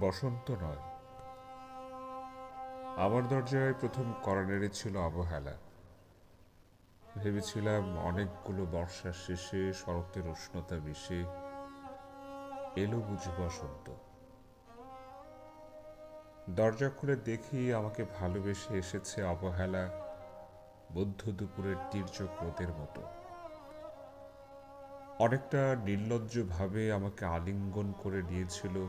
বসন্ত নয়। আমার দরজায় প্রথম কর্নারে ছিল অবহেলা। ভেবেছিলাম অনেকগুলো বর্ষার শেষে শরতের উষ্ণতা মিশে এলো বুঝি বসন্ত। দরজা খুলে দেখি আমাকে ভালোবেসে এসেছে অবহেলা বৌদ্ধ দুপুরের তীর্যক রোদের মতো। অনেকটা নির্লজ্জভাবে আমাকে আলিঙ্গন করে নিয়েছিল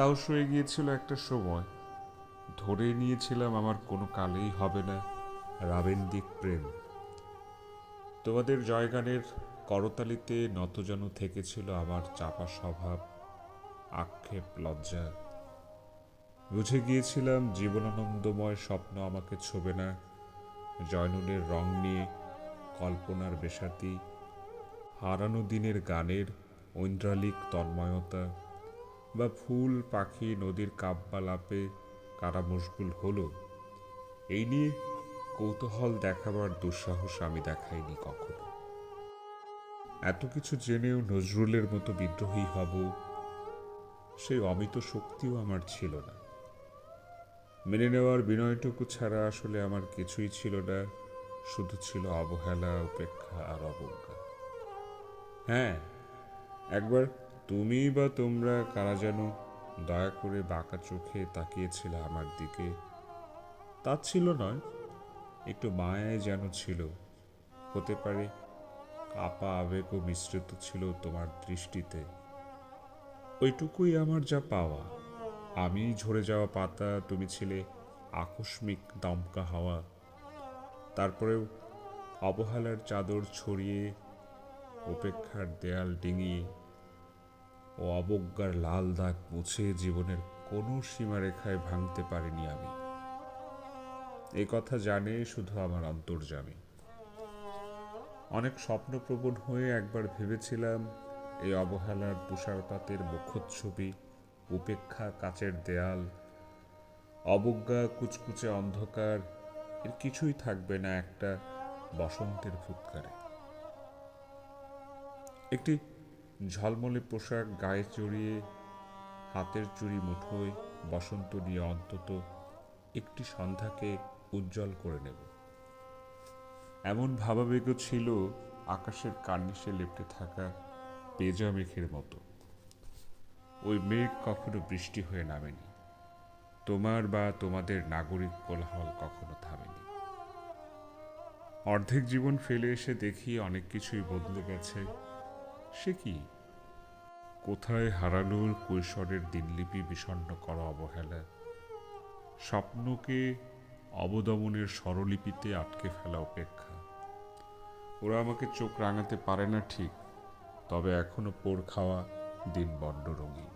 তাও সয়ে গিয়েছিল একটা সময়। ধরে নিয়েছিলাম আমার কোনো কালেই হবে না, রাবেন্দিক প্রেম। তোমাদের জয়গানের করতালিতে নতজানু থেকেছিল আমার চাপা স্বভাব, আক্ষেপ, লজ্জা। বুঝে গিয়েছিলাম জীবনানন্দময় স্বপ্ন আমাকে ছোবে না জয়নুলের রং নিয়ে কল্পনার বেসাতি, হারানো দিনের গানের ঐন্দ্রালিক তন্ময়তা। বা ফুল, পাখি, নদীর কাব্যালাপে কারা মশগুল হলো। এই নিয়ে কৌতূহল দেখাবার দুঃসাহস আমি দেখাইনি কখনো। এত কিছু জেনেও নজরুলের মতো বিদ্রোহী হব সেই অমিত শক্তিও আমার ছিল না। মেনে নেওয়ার বিনয়টুকু ছাড়া আসলে আমার কিছুই ছিল না, শুধু ছিল অবহেলা, উপেক্ষা আর অবজ্ঞা। হ্যাঁ একবার তুমি বা তোমরা কারা যেন দয়া করে বাঁকা চোখে তাকিয়েছিল আমার দিকে। তা ছিল নয়, একটু মায়ায় যেন ছিল। হতে পারে কাপা আবেগও মিশ্রিত ছিল তোমার দৃষ্টিতে। ওইটুকুই আমার যা পাওয়া। আমি ঝরে যাওয়া পাতা, তুমি ছিলে আকস্মিক দমকা হাওয়া। তারপরেও অবহেলার চাদর ছড়িয়ে উপেক্ষার দেয়াল ডিঙিয়ে ও অবজ্ঞার লাল দাগ মুছে জীবনের কোনো সীমারেখায় ভাঙতে পারিনি আমি। এ কথা জানে শুধু আমার অন্তর্জামী অনেক স্বপ্নপ্রবণ হয়ে একবার ভেবেছিলাম, এই অবহেলার তুষারপাতের মুখচ্ছবি, উপেক্ষা কাচের দেয়াল, অবজ্ঞা কুচকুচে অন্ধকার, এর কিছুই থাকবে না একটা বসন্তের ফুৎকারে। একটি ঝলমলে পোশাক, গায়ে চড়িয়ে হাতের চুড়ি মুঠোয় বসন্ত নিয়ে অন্তত একটি সন্ধ্যাকে উজ্জ্বল করে নেব। এমন ভাবাবেগ ছিল আকাশের কার্নিশে লেপটে থাকা পেজা মেঘের মতো। ওই মেঘ কখনো বৃষ্টি হয়ে নামেনি। তোমার বা তোমাদের নাগরিক কোলাহল কখনো থামেনি। অর্ধেক জীবন ফেলে এসে দেখি অনেক কিছুই বদলে গেছে। সে কি? কোথায় হারানোর কৈশোরের দিনলিপি বিষণ্ণ করা অবহেলা? স্বপ্নকে অবদমনের স্বরলিপিতে আটকে ফেলা অপেক্ষা। ওরা আমাকে চোখ রাঙাতে পারে না ঠিক, তবে এখনও পোড় খাওয়া দিন বড্ড রঙিন।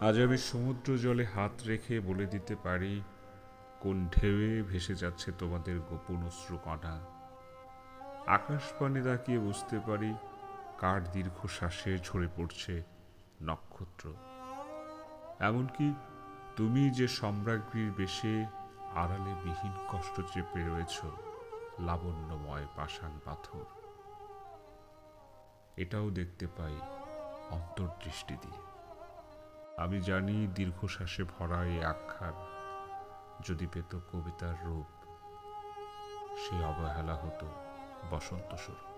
আজ আমি সমুদ্র জলে হাত রেখে বলে দিতে পারি, কোন ঢেউয়ে ভেসে যাচ্ছে তোমাদের গোপন অশ্রুকণা। আকাশপানে তাকিয়ে বুঝতে পারি? কার দীর্ঘশ্বাসে ঝরে পড়ছে নক্ষত্র? এমনকি তুমি যে সম্রাজ্ঞীর বেশে আড়ালে বিহীন কষ্ট চেপে রয়েছ, লাবণ্যময় পাষাণ পাথর। এটাও দেখতে পাই অন্তর্দৃষ্টি দিয়ে। আমি জানি দীর্ঘশ্বাসে ভরা এই আখ্যান যদি পেত কবিতার রূপ, সে অবহেলা হতো। বসন্ত স্বরূপ